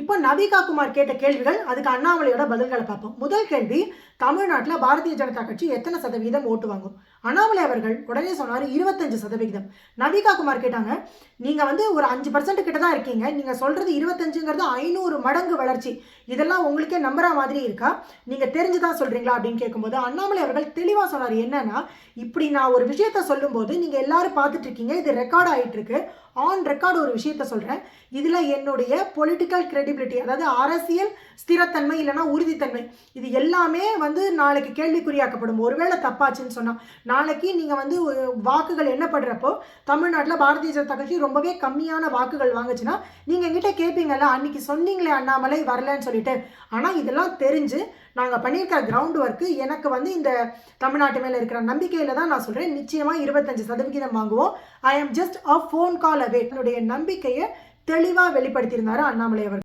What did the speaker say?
இப்போ நவிகா குமார் கேட்ட கேள்விகள் அதுக்கு அண்ணாமலையோட பதில்களை பார்ப்போம். முதல் கேள்வி தமிழ்நாட்டில் பாரதிய ஜனதா கட்சி எத்தனை சதவீதம் ஓட்டு வாங்கும்? அண்ணாமலை அவர்கள் உடனே சொன்னார் இருபத்தஞ்சு சதவிகிதம். நவிகா குமார் கேட்டாங்க நீங்கள் வந்து ஒரு அஞ்சு பர்சன்ட் கிட்ட தான் இருக்கீங்க. நீங்கள் சொல்கிறது இருபத்தஞ்சுங்கிறது ஐநூறு மடங்கு வளர்ச்சி. இதெல்லாம் உங்களுக்கே நம்புற மாதிரி இருக்கா? நீங்கள் தெரிஞ்சு தான் சொல்கிறீங்களா அப்படின்னு கேட்கும்போது அண்ணாமலை அவர்கள் தெளிவாக சொன்னார் என்னன்னா இப்படி நான் ஒரு விஷயத்த சொல்லும்போது நீங்கள் எல்லாரும் பார்த்துட்டு இருக்கீங்க. இது ரெக்கார்ட் ஆகிட்டு இருக்கு ஆன் ரெக்கார்டு ஒரு விஷயத்த சொல்கிறேன் இதில் என்னுடைய பொலிட்டிக்கல் கிரெடிபிலிட்டி அதாவது அரசியல் ஸ்திரத்தன்மை இல்லைன்னா உறுதித்தன்மை இது எல்லாமே வந்து நாளைக்கு கேள்விக்குறியாக்கப்படும். ஒருவேளை தப்பாச்சுன்னு சொன்னால் நாளைக்கு நீங்கள் வந்து வாக்குகள் வாக்குகள் எண்ணப்படுறப்போ தமிழ்நாட்டில் பாரதிய ஜனதா கட்சி ரொம்பவே கம்மியான வாக்குகள் வாங்குச்சுன்னா நீங்கள் எங்கிட்ட கேட்பீங்கல்ல அன்னைக்கு சொன்னீங்களே அண்ணாமலை வரலன்னு சொல்லிட்டு. ஆனால் இதெல்லாம் தெரிஞ்சு நாங்கள் பண்ணியிருக்கிற கிரவுண்ட் ஒர்க்கு எனக்கு வந்து இந்த தமிழ்நாட்டு மேலே இருக்கிற நம்பிக்கையில் தான் நான் சொல்கிறேன் நிச்சயமாக இருபத்தஞ்சு சதவிகிதம் வாங்குவோம். ஐ ஆம் ஜஸ்ட் அ ஃபோன் கால் அவே என்னுடைய நம்பிக்கையை தெளிவாக வெளிப்படுத்தியிருந்தார் அண்ணாமலை அவர்கள்.